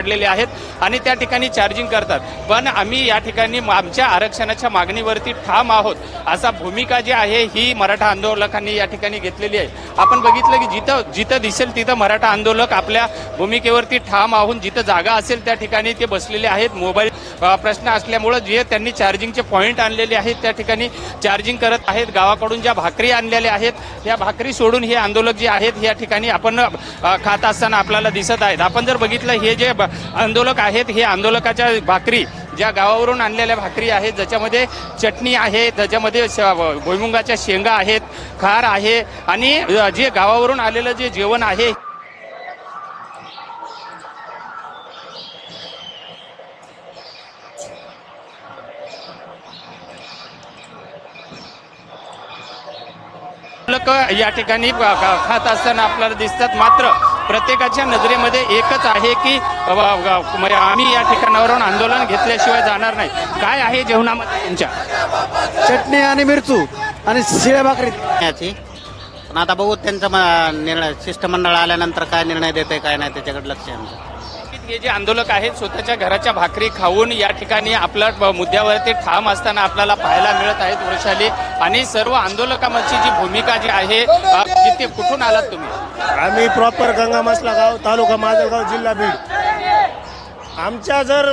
पडलेले आहेत आणि त्या ठिकाणी चार्जिंग करतात. पण आम्ही या ठिकाणी आमच्या आरक्षणाच्या मागणीवरती ठाम आहोत. असा भूमिका जी आहे ही मराठा आंदोलकांनी या ठिकाणी घेतलेली आहे. आपण बघितलं की जिथं जिथं दिसेल तिथं मराठा आंदोलक आपल्या भूमिकेवरती ठाम आहून. जिथं जागा असेल त्या ठिकाणी ते बसलेले आहेत. मोबाईल प्रश्न असल्यामुळं जे त्यांनी चार्जिंगचे पॉईंट आणलेले आहेत त्या ठिकाणी चार्जिंग करत आहेत. गावाकडून ज्या भाकरी आणलेल्या आहेत या भाकरी सोडून हे आंदोलक जे आहेत या ठिकाणी आपण खात असताना आपल्याला दिसत आहेत. आपण जर बघितलं हे जे ब- आंदोलक आहेत. हे आंदोलकाच्या भाकरी ज्या गावावरून आणलेल्या भाकरी आहेत ज्याच्यामध्ये चटणी आहे त्याच्यामध्ये श- भुईमुगाच्या शेंगा आहेत खार आहे आणि जे गावावरून आलेलं जे जेवण आहे. लोक या ठिकाणी खात असताना आपल्याला दिसतात मात्र प्रत्येकाच्या नजरेमध्ये एकच आहे की म्हणजे आम्ही या ठिकाणावरून आंदोलन घेतल्याशिवाय जाणार नाही. काय आहे जेवणामध्ये तुमच्या? चटणी आणि मिरचू आणि शिळ्या भाकरी. याची. पण आता बघू त्यांचा म- निर्णय शिष्टमंडळ आल्यानंतर काय निर्णय देते काय नाही त्याच्याकडे लक्ष आहे आमचं. हे जे आंदोलक आहेत स्वतःच्या घराच्या भाकरी खाऊन या ठिकाणी आपल्या ब- मुद्द्यावरती ठाम असताना आपल्याला पाहायला मिळत आहेत वृषाली आणि सर्व आंदोलकांची जी भूमिका जी आहे तिथे कुठून आलात तुम्ही आम्ही प्रॉपर गंगामसला गाव तालुका माजलगाव जिल्हा बीड आमच्या जर